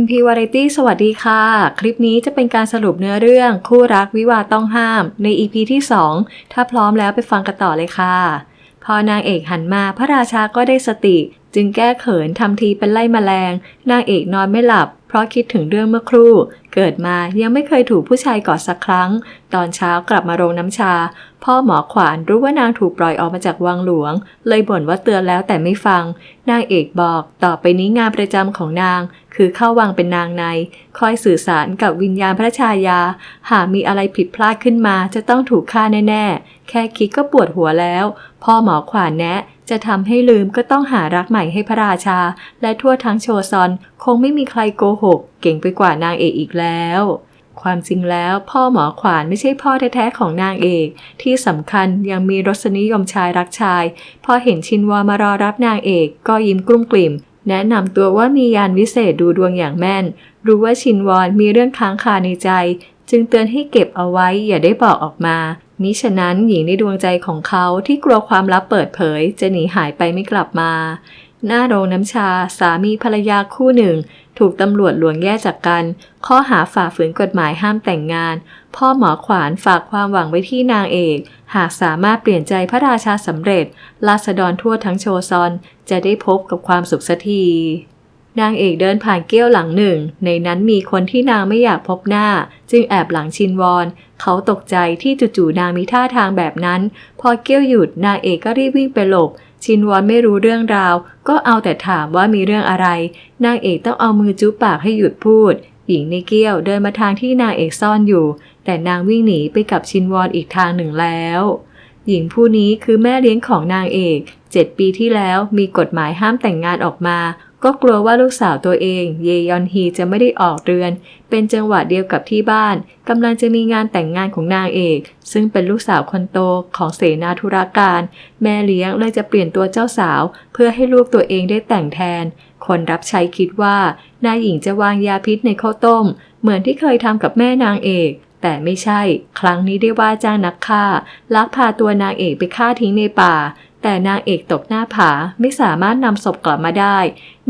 MP Variety สวัสดีค่ะ คลิปนี้จะเป็นการสรุปเนื้อเรื่อง คู่รักวิวาต้องห้ามใน EP ที่ 2 ถ้าพร้อมแล้วไปฟังกันต่อเลยค่ะ พอนางเอกหันมาพระราชาก็ได้สติ จึงแก้เขินทำทีเป็นไล่มแมลง นางเอกนอนไม่หลับ เพราะคิดถึงเรื่องเมื่อครู่ เกิดมายังไม่เคยถูกผู้ชายกอดสักครั้ง ตอนเช้ากลับมาโรงน้ำชา พ่อหมอขวานรู้ว่านางถูกปล่อยออกมาจากวังหลวง เลยบ่นว่าเตือนแล้วแต่ไม่ฟัง นางเอกบอกต่อไปนี้งานประจำของนาง คือเข้าวังเป็นนางใน คอยสื่อสารกับวิญญาณพระชายา หากมีอะไรผิดพลาดขึ้นมาจะต้องถูกฆ่าแน่ๆ แค่คิดก็ปวดหัวแล้ว พ่อหมอขวานแนะ จะทำให้ลืมก็ต้องหารักใหม่ให้พระราชา และทั่วทั้งโชซอน คงไม่มีใครโกหก เก่งไปกว่านางเอกอีกแล้ว ความจริงแล้วพ่อหมอขวานไม่ใช่พ่อแท้ๆของนางเอก ที่สำคัญยังมีรสนิยมชายรักชาย พอเห็นชินวอมารอรับนางเอกก็ยิ้มกลุ้มกลิ่ม แนะนำตัวว่ามียานวิเศษดูดวงอย่างแม่น รู้ว่าชินวอนมีเรื่องค้างคาในใจ จึงเตือนให้เก็บเอาไว้อย่าได้บอกออกมามิฉะนั้นหญิงในดวงใจของเขาที่กลัวความลับเปิดเผย จะหนีหายไปไม่กลับมา หน้าโรงน้ำชาสามีภรรยาคู่หนึ่ง ถูกตำรวจหลวงแยกจากกัน ข้อหาฝ่าฝืนกฎหมายห้ามแต่งงาน พ่อหมอขวานฝากความหวังไว้ที่นางเอก หากสามารถเปลี่ยนใจพระราชาสำเร็จราษฎรทั่วทั้งโชซอน จะได้พบกับความสุขสักที นางเอกเดินผ่านเกี้ยวหลังหนึ่ง ในนั้นมีคนที่นางไม่อยากพบหน้า จึงแอบหลังชินวอน เขาตกใจที่จู่ๆนางมีท่าทางแบบนั้น พอเกี้ยวหยุดนางเอกก็รีบวิ่งไปหลบ ชินวอนไม่รู้เรื่องราว ก็เอาแต่ถามว่ามีเรื่องอะไร นางเอกต้องเอามือจุ๊บปากให้หยุดพูด หญิงในเกี้ยวเดินมาทางที่นางเอกซ่อนอยู่ แต่นางวิ่งหนีไปกับชินวอนอีกทางหนึ่งแล้ว หญิงผู้นี้คือแม่เลี้ยงของนางเอกเจ็ดปีที่แล้วมีกฎหมายห้ามแต่งงานออกมา ก็กลัวว่าลูกสาวตัวเอง เยยอนฮีจะไม่ได้ออกเรือน เป็นจังหวะเดียวกับที่บ้านกำลังจะมีงานแต่งงานของนางเอก ซึ่งเป็นลูกสาวคนโตของเสนาธุรการ แม่เลี้ยงเลยจะเปลี่ยนตัวเจ้าสาว เพื่อให้ลูกตัวเองได้แต่งแทน คนรับใช้คิดว่านายหญิงจะวางยาพิษในข้าวต้ม เหมือนที่เคยทำกับแม่นางเอกแต่ไม่ใช่ ครั้งนี้ได้ว่าจ้างนักฆ่า ลักพาตัวนางเอกไปฆ่าทิ้งในป่า แต่นางเอกตกหน้าผาไม่สามารถนำศพกลับมาได้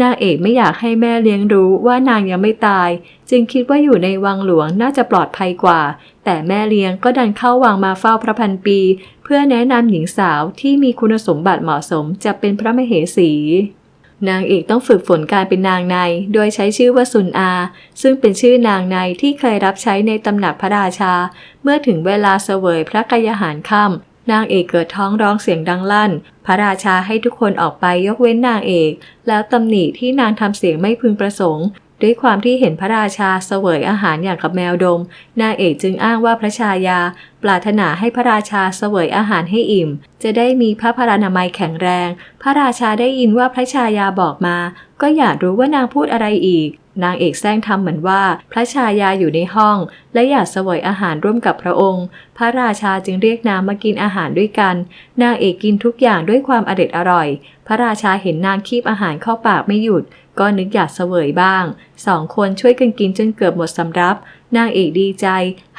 นางเอกไม่อยากให้แม่เลี้ยงรู้ว่านางยังไม่ตาย จึงคิดว่าอยู่ในวังหลวงน่าจะปลอดภัยกว่า แต่แม่เลี้ยงก็ดันเข้าวังมาเฝ้าพระพันปี เพื่อแนะนำหญิงสาวที่มีคุณสมบัติเหมาะสมจะเป็นพระมเหสี นางเอกต้องฝึกฝนการเป็นนางใน โดยใช้ชื่อว่าซุนอา ซึ่งเป็นชื่อนางในที่เคยรับใช้ในตำหนักพระราชา เมื่อถึงเวลาเสวยพระกยาหารค่ำ นางเอกเกิดท้องร้องเสียงดังลั่น พระราชาให้ทุกคนออกไปยกเว้นนางเอก แล้วตำหนิที่นางทำเสียงไม่พึงประสงค์ ด้วยความที่เห็นพระราชาเสวยอาหารอย่างกับแมวดม นางเอกจึงอ้างว่าพระชายา ปรารถนาให้พระราชาเสวยอาหารให้อิ่ม จะได้มีพระพรานามัยแข็งแรง พระราชาได้ยินว่าพระชายาบอกมา ก็อยากรู้ว่านางพูดอะไรอีก นางเอกแซงทำเหมือนว่าพระชายาอยู่ในห้อง และอยากเสวยอาหารร่วมกับพระองค์ พระราชาจึงเรียกนางมากินอาหารด้วยกัน นางเอกกินทุกอย่างด้วยความอร็ดอร่อย พระราชาเห็นนางคีบอาหารเข้าปากไม่หยุด ก็นึกอยากเสวยบ้าง สองคนช่วยกันกินจนเกือบหมดสำรับ นางเอกดีใจ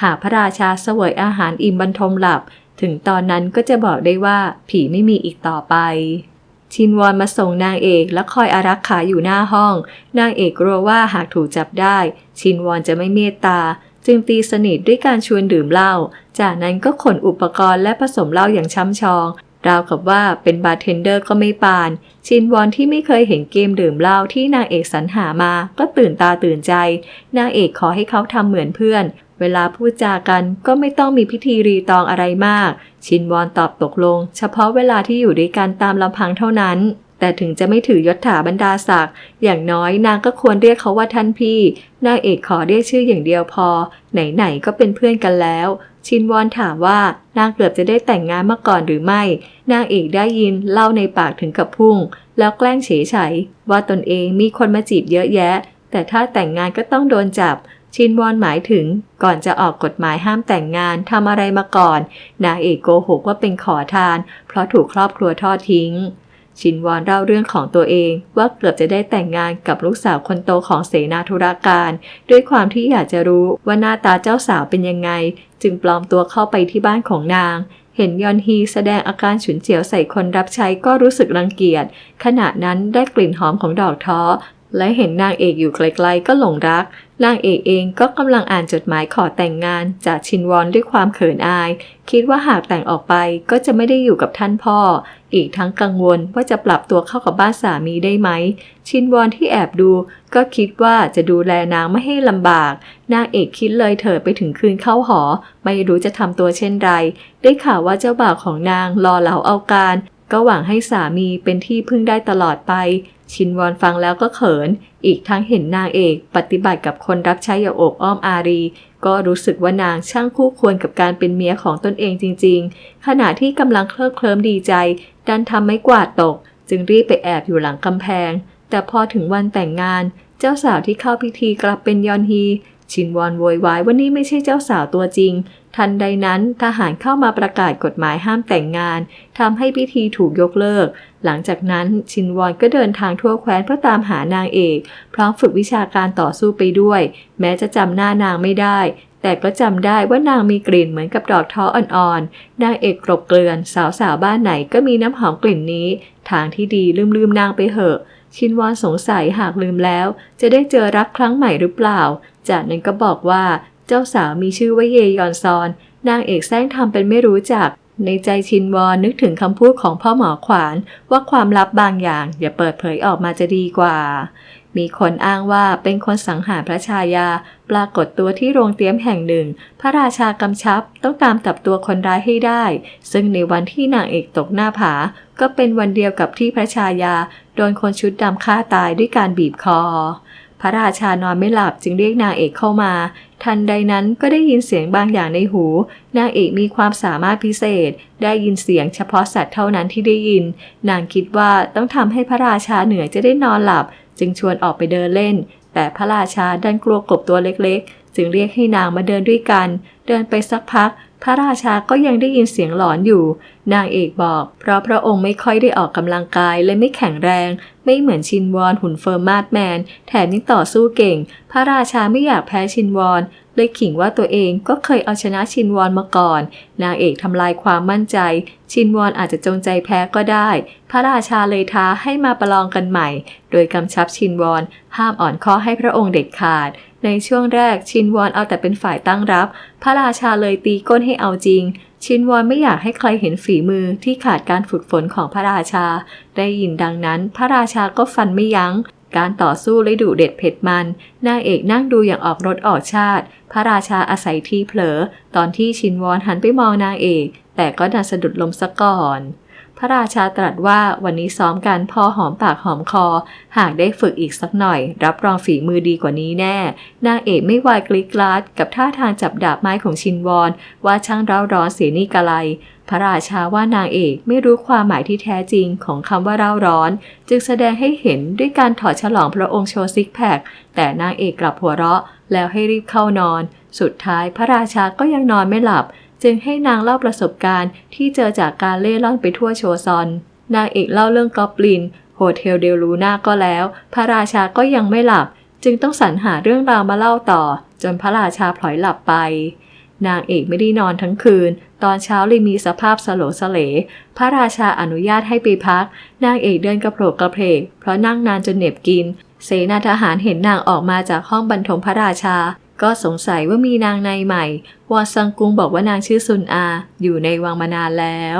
หากพระราชาเสวยอาหารอิ่มบรรทมหลับ ถึงตอนนั้นก็จะบอกได้ว่าผีไม่มีอีกต่อไป ชินวอนมาส่งนางเอกและคอยอารักขาอยู่หน้าห้อง นางเอกกลัวว่าหากถูกจับได้ ชินวอนจะไม่เมตตา จึงตีสนิทด้วยการชวนดื่มเหล้า จากนั้นก็ขนอุปกรณ์และผสมเหล้าอย่างช่ำชอง ราวกับว่าเป็นบาร์เทนเดอร์ก็ไม่ปาน ชินวอนที่ไม่เคยเห็นเกมดื่มเหล้าที่นางเอกสรรหามา ก็ตื่นตาตื่นใจ นางเอกขอให้เขาทำเหมือนเพื่อน เวลาพูดจากันก็ไม่ต้องมีพิธีรีตองอะไรมาก ชินวอนตอบตกลง เฉพาะเวลาที่อยู่ด้วยกันตามลำพังเท่านั้น แต่ถึงจะไม่ถือยศถาบรรดาศักดิ์อย่างน้อยนางก็ควรเรียกเขาว่าท่านพี่ นางเอกขอเรียกชื่ออย่างเดียวพอ ไหนๆก็เป็นเพื่อนกันแล้ว ชินวอนถามว่านางเกือบจะได้แต่งงานมาก่อนหรือไม่ นางเอกได้ยินเล่าในปากถึงกับพุ่ง แล้วแกล้งเฉยไฉว่าตนเองมีคนมาจีบเยอะแยะ แต่ถ้าแต่งงานก็ต้องโดนจับ ชินวอนหมายถึงก่อนจะออกกฎหมายห้ามแต่งงานทำอะไรมาก่อน นางเอกโกหกว่าเป็นขอทาน เพราะถูกครอบครัวทอดทิ้ง ชินวอนเล่าเรื่องของตัวเอง ว่าเกือบจะได้แต่งงานกับลูกสาวคนโตของเสนาธุรการ ด้วยความที่อยากจะรู้ว่าหน้าตาเจ้าสาวเป็นยังไง จึงปลอมตัวเข้าไปที่บ้านของนางเห็นยอนฮีแสดงอาการฉุนเฉียวใส่คนรับใช้ก็รู้สึกรังเกียจ ขณะนั้นได้กลิ่นหอมของดอกท้อ และเห็นนางเอกอยู่ไกลๆก็หลงรัก นางเอกเองก็กำลังอ่านจดหมายขอแต่งงานจากชินวอนด้วยความเขินอาย คิดว่าหากแต่งออกไปก็จะไม่ได้อยู่กับท่านพ่อ อีกทั้งกังวลว่าจะปรับตัวเข้ากับบ้านสามีได้ไหม ชินวอนที่แอบดู ก็คิดว่าจะดูแลนางไม่ให้ลำบาก นางเอกคิดเลยเถิดไปถึงคืนเข้าหอ ไม่รู้จะทำตัวเช่นไร ได้ข่าวว่าเจ้าบ่าวของนางรอเหลาเอาการก็หวังให้สามีเป็นที่พึ่งได้ตลอดไป ชินวอนฟังแล้วก็เขิน อีกทั้งเห็นนางเอกปฏิบัติกับคนรับใช้อย่างอบอ้อมอารี ก็รู้สึกว่านางช่างคู่ควรกับการเป็นเมียของตนเองจริง ๆ ขณะที่กำลังเคลิบเคลิ้มดีใจ ดันทำไม่กวาดตก จึงรีบไปแอบอยู่หลังกำแพง แต่พอถึงวันแต่งงาน เจ้าสาวที่เข้าพิธีกลับเป็นยอนฮี ชินวอนโวยวายว่านี่ไม่ใช่เจ้าสาวตัวจริง ทันใดนั้นทหารเข้ามาประกาศกฎหมายห้ามแต่งงานทำให้พิธีถูกยกเลิก หลังจากนั้นชินวอนก็เดินทางทั่วแคว้นเพื่อตามหานางเอก พร้อมฝึกวิชาการต่อสู้ไปด้วย แม้จะจำหน้านางไม่ได้ แต่ก็จำได้ว่านางมีกลิ่นเหมือนกับดอกท้ออ่อนๆนางเอกกรบเกลื่อนสาวๆบ้านไหนก็มีน้ำหอมกลิ่นนี้ ทางที่ดีลืมๆนางไปเหอะ ชินวอนสงสัยหากลืมแล้ว จะได้เจอรักครั้งใหม่หรือเปล่า จากนั้นก็บอกว่าเจ้าสาวมีชื่อว่าเยยอนซอน นางเอกแซงทำเป็นไม่รู้จัก ในใจชินวอนนึกถึงคำพูดของพ่อหมอขวานว่าความลับบางอย่าง อย่าเปิดเผยออกมาจะดีกว่า มีคนอ้างว่าเป็นคนสังหารพระชายา ปรากฏตัวที่โรงเตรียมแห่งหนึ่ง พระราชากำชับต้องตามจับตัวคนร้ายให้ได้ ซึ่งในวันที่นางเอกตกหน้าผา ก็เป็นวันเดียวกับที่พระชายา โดนคนชุดดำฆ่าตายด้วยการบีบคอ พระราชานอนไม่หลับจึงเรียกนางเอกเข้ามา ทันใดนั้นก็ได้ยินเสียงบางอย่างในหู นางเอกมีความสามารถพิเศษ ได้ยินเสียงเฉพาะสัตว์เท่านั้นที่ได้ยิน นางคิดว่าต้องทำให้พระราชาเหนื่อยจะได้นอนหลับ จึงชวนออกไปเดินเล่น แต่พระราชาดันกลัวกบตัวเล็กๆ จึงเรียกให้นางมาเดินด้วยกัน เดินไปสักพัก พระราชาก็ยังได้ยินเสียงหลอนอยู่ นางเอกบอก เพราะพระองค์ไม่ค่อยได้ออกกำลังกายและไม่แข็งแรง ไม่เหมือนชินวอนหุ่นเฟิร์มมาดแมน แถมยังต่อสู้เก่ง พระราชาไม่อยากแพ้ชินวอน เลยขิงว่าตัวเองก็เคยเอาชนะชินวอนมาก่อน นางเอกทำลายความมั่นใจ ชินวอนอาจจะจงใจแพ้ก็ได้ พระราชาเลยท้าให้มาประลองกันใหม่ โดยกำชับชินวอนห้ามอ่อนข้อให้พระองค์เด็ดขาด ในช่วงแรกชินวอนเอาแต่เป็นฝ่ายตั้งรับ พระราชาเลยตีก้นให้เอาจริงชินวอนไม่อยากให้ใครเห็นฝีมือที่ขาดการฝึกฝนของพระราชา ได้ยินดังนั้น พระราชาก็ฟันไม่ยัง้ง การต่อสู้เลยดุเด็ดเผ็ดมัน นางเอกนั่งดูอย่างออกรถออกชาติ พระราชาอาศัยที่เผลอ ตอนที่ชินวอนหันไปมองนางเอก แต่ก็ดันสะดุดลมซะก่อน พระราชาตรัสว่าวันนี้ซ้อมกันพอหอมปากหอมคอ หากได้ฝึกอีกสักหน่อย รับรองฝีมือดีกว่านี้แน่ นางเอกไม่วายกลิกลาดกับท่าทางจับดาบไม้ของชินวอนว่าช่างเร้าร้อนเสียนี่กะไล พระราชาว่านางเอกไม่รู้ความหมายที่แท้จริงของคำว่าเร่าร้อน จึงแสดงให้เห็นด้วยการถอดฉลองพระองค์โชว์ซิกแพคแต่นางเอกกลับหัวเราะ แล้วให้รีบเข้านอน สุดท้ายพระราชาก็ยังนอนไม่หลับ จึงให้นางเล่าประสบการณ์ที่เจอจากการเล่ร่อนไปทั่วโชซอน นางเอกเล่าเรื่องกอบลินโฮเทลเดลลูน่าก็แล้ว พระราชาก็ยังไม่หลับ จึงต้องสรรหาเรื่องราวมาเล่าต่อ จนพระราชาพลอยหลับไป นางเอกไม่ได้นอนทั้งคืน ตอนเช้าเลยมีสภาพสโลสเล พระราชาอนุญาตให้ไปพัก นางเอกเดินกระโผกกระเพก เพราะนั่งนานจนเหน็บกิน เสนาทหารเห็นนางออกมาจากห้องบรรทมพระราชา ก็สงสัยว่ามีนางในใหม่ วอสังกุงบอกว่านางชื่อซุนอา อยู่ในวังมานานแล้ว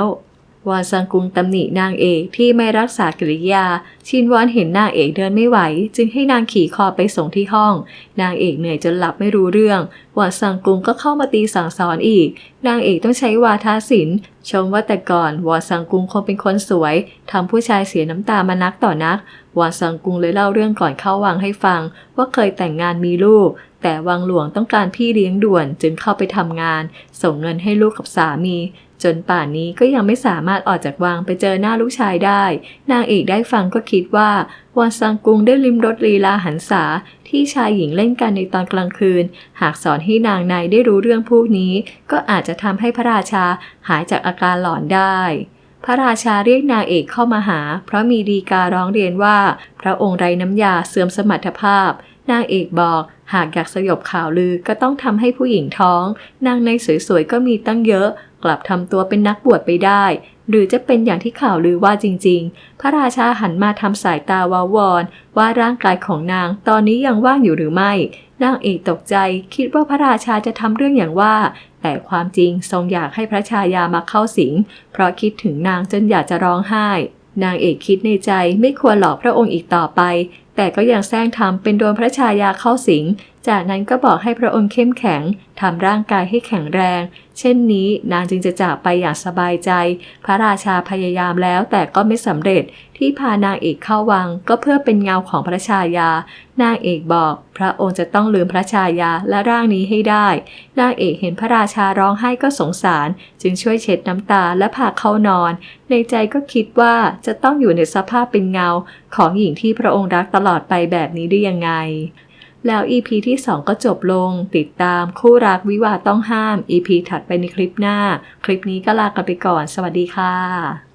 วอนซังกุงตำหนินางเอกที่ไม่รักษากริยา ชินวอนเห็นนางเอกเดินไม่ไหว จึงให้นางขี่คอไปส่งที่ห้อง นางเอกเหนื่อยจนหลับไม่รู้เรื่องวอนซังกุงก็เข้ามาตีสั่งสอนอีก นางเอกต้องใช้วาทศิลป์ ชมว่าแต่ก่อนวอนซังกุงคงเป็นคนสวยทำผู้ชายเสียน้ำตามานักต่อนักวอนซังกุงเลยเล่าเรื่องก่อนเข้าวังให้ฟัง ว่าเคยแต่งงานมีลูก แต่วังหลวงต้องการพี่เลี้ยงด่วนจึงเข้าไปทำงาน ส่งเงินให้ลูกกับสามี จนป่านนี้ก็ยังไม่สามารถออกจากวังไปเจอหน้าลูกชายได้ นางเอกได้ฟังก็คิดว่าวอนซังกุงได้ลิมรสลีลาหันษาที่ชายหญิงเล่นกันในตอนกลางคืน หากสอนให้นางในได้รู้เรื่องพวกนี้ ก็อาจจะทำให้พระราชาหายจากอาการหลอนได้พระราชาเรียกนางเอกเข้ามาหา เพราะมีดีการ้องเรียนว่า พระองค์ไรน้ำยาเสื่อมสมรรถภาพ นางเอกบอก หากอยากสยบข่าวลือก็ต้องทำให้ผู้หญิงท้อง นางในสวยๆก็มีตั้งเยอะ กลับทำตัวเป็นนักบวชไปได้ หรือจะเป็นอย่างที่ข่าวลือว่าจริง ๆ พระราชาหันมาทำสายตาวาวอนว่าร่างกายของนางตอนนี้ยังว่างอยู่หรือไม่ นางเอกตกใจคิดว่าพระราชาจะทำเรื่องอย่างว่า แต่ความจริงทรงอยากให้พระชายามาเข้าสิง เพราะคิดถึงนางจนอยากจะร้องไห้ นางเอกคิดในใจไม่ควรหลอกพระองค์อีกต่อไป แต่ก็ยังแซงทำเป็นโดนพระชายาเข้าสิง จากนั้นก็บอกให้พระองค์เข้มแข็งทำร่างกายให้แข็งแรง เช่นนี้นางจึงจะจากไปอย่างสบายใจ พระราชาพยายามแล้วแต่ก็ไม่สำเร็จที่พานางเอกเข้าวังก็เพื่อเป็นเงาของพระชายา นางเอกบอก พระองค์จะต้องลืมพระชายาและร่างนี้ให้ได้ นางเอกเห็นพระราชาร้องไห้ก็สงสาร จึงช่วยเช็ดน้ำตาและพาเข้านอน ในใจก็คิดว่าจะต้องอยู่ในสภาพเป็นเงาของหญิงที่พระองค์รักตลอดไปแบบนี้ได้ยังไง แล้ว EP ที่ 2 ก็จบลง ติดตามคู่รักวิวาต้องห้าม EP ถัดไปในคลิปหน้า คลิปนี้ก็ลากันไปก่อน สวัสดีค่ะ